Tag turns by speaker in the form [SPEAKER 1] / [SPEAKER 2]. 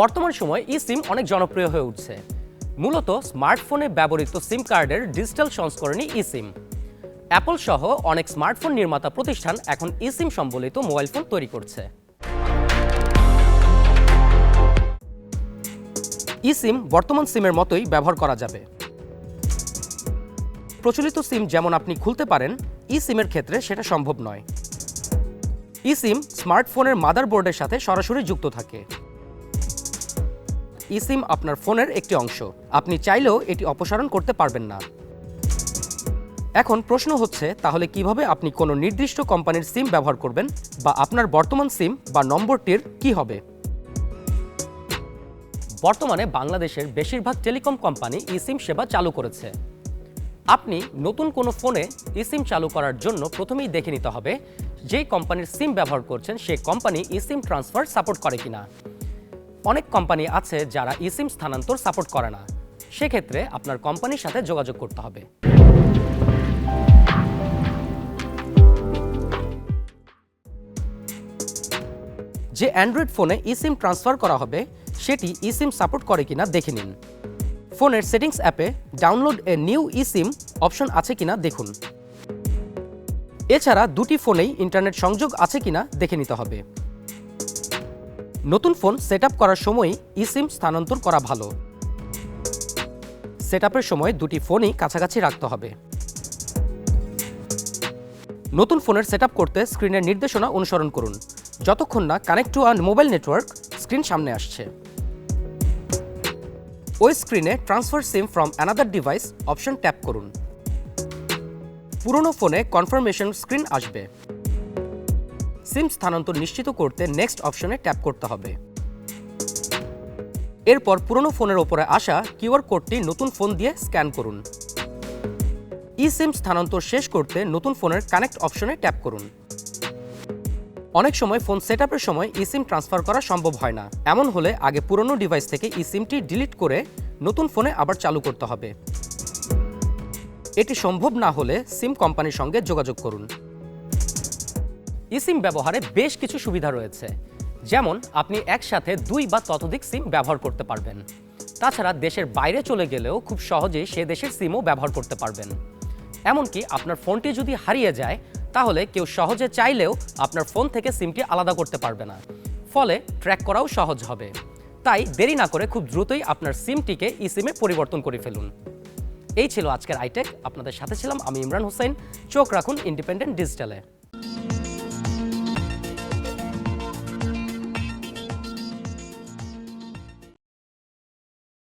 [SPEAKER 1] বর্তমান সময়ে ই সিম অনেক জনপ্রিয় হয়ে উঠছে। মূলত স্মার্টফোনে ব্যবহৃত সিম কার্ডের ডিজিটাল সংস্করণই ই সিম। অ্যাপল সহ অনেক স্মার্টফোন নির্মাতা প্রতিষ্ঠান এখন ই সিম সম্বলিত মোবাইল ফোন তৈরি করছে। ই সিম বর্তমান সিমের মতোই ব্যবহার করা যাবে। প্রচলিত সিম যেমন আপনি খুলতে পারেন, ই সিমের ক্ষেত্রে সেটা সম্ভব নয়। ই সিম স্মার্টফোনের মাদারবোর্ডের সাথে সরাসরি যুক্ত থাকে। ই সিম আপনার ফোনের একটি অংশ। আপনি চাইলেও এটি অপসারণ করতে পারবেন না। এখন প্রশ্ন হচ্ছে, তাহলে কীভাবে আপনি কোনো নির্দিষ্ট কোম্পানির সিম ব্যবহার করবেন বা আপনার বর্তমান সিম বা নম্বরটির কি হবে? বর্তমানে বাংলাদেশের বেশিরভাগ টেলিকম কোম্পানি ই সিম সেবা চালু করেছে। আপনি নতুন কোনো ফোনে ই সিম চালু করার জন্য প্রথমেই দেখে নিতে হবে, যেই কোম্পানির সিম ব্যবহার করছেন সেই company e SIM transfer support করে কিনা। অনেক কোম্পানি আছে যারা ই সিম স্থানান্তর সাপোর্ট করে না। সেক্ষেত্রে আপনার কোম্পানির সাথে যোগাযোগ করতে হবে। যে অ্যান্ড্রয়েড ফোনে ই সিম ট্রান্সফার করা হবে, সেটি ই সিম সাপোর্ট করে কিনা দেখে নিন। ফোনের সেটিংস অ্যাপে download a new e SIM option আছে কিনা দেখুন। এছাড়া দুটি ফোনেই ইন্টারনেট সংযোগ আছে কিনা দেখে নিতে হবে। নতুন ফোন সেট করার সময় ই সিম স্থানান্তর করা ভালো। সেট সময় দুটি ফোনই কাছাকাছি রাখতে হবে। নতুন ফোনের সেট করতে স্ক্রিনের নির্দেশনা অনুসরণ করুন। যতক্ষণ না connect to an mobile network screen সামনে আসছে। ওই স্ক্রিনে transfer SIM from another device option tap করুন। পুরনো ফোনে কনফার্মেশন স্ক্রিন আসবে। সিম স্থানান্তর নিশ্চিত করতে নেক্সট অপশনে ট্যাপ করতে হবে। এরপর পুরনো ফোনের ওপরে আসা কিউআর কোডটি নতুন ফোন দিয়ে স্ক্যান করুন। ই সিম স্থানান্তর শেষ করতে নতুন ফোনের কানেক্ট অপশনে ট্যাপ করুন। অনেক সময় ফোন সেট আপের সময় ই সিম ট্রান্সফার করা সম্ভব হয় না। এমন হলে আগে পুরনো ডিভাইস থেকে ই সিমটি ডিলিট করে নতুন ফোনে আবার চালু করতে হবে। এটি সম্ভব না হলে সিম কোম্পানির সঙ্গে যোগাযোগ করুন। ই সিম ব্যবহারে বেশ কিছু সুবিধা রয়েছে। যেমন, আপনি একসাথে দুই বা ততোধিক সিম ব্যবহার করতে পারবেন। তাছাড়া দেশের বাইরে চলে গেলেও খুব সহজেই সে দেশের সিমও ব্যবহার করতে পারবেন। এমনকি আপনার ফোনটি যদি হারিয়ে যায়, তাহলে কেউ সহজে চাইলেও আপনার ফোন থেকে সিমটি আলাদা করতে পারবে না। ফলে ট্র্যাক করাও সহজ হবে। তাই দেরি না করে খুব দ্রুতই আপনার সিমটিকে ই সিমে পরিবর্তন করে ফেলুন। এই ছিল আজকের আইটেক আপনাদের সাথে ছিলাম আমি ইমরান হোসেন। চোখ রাখুন ইন্ডিপেন্ডেন্ট ডিজিটালে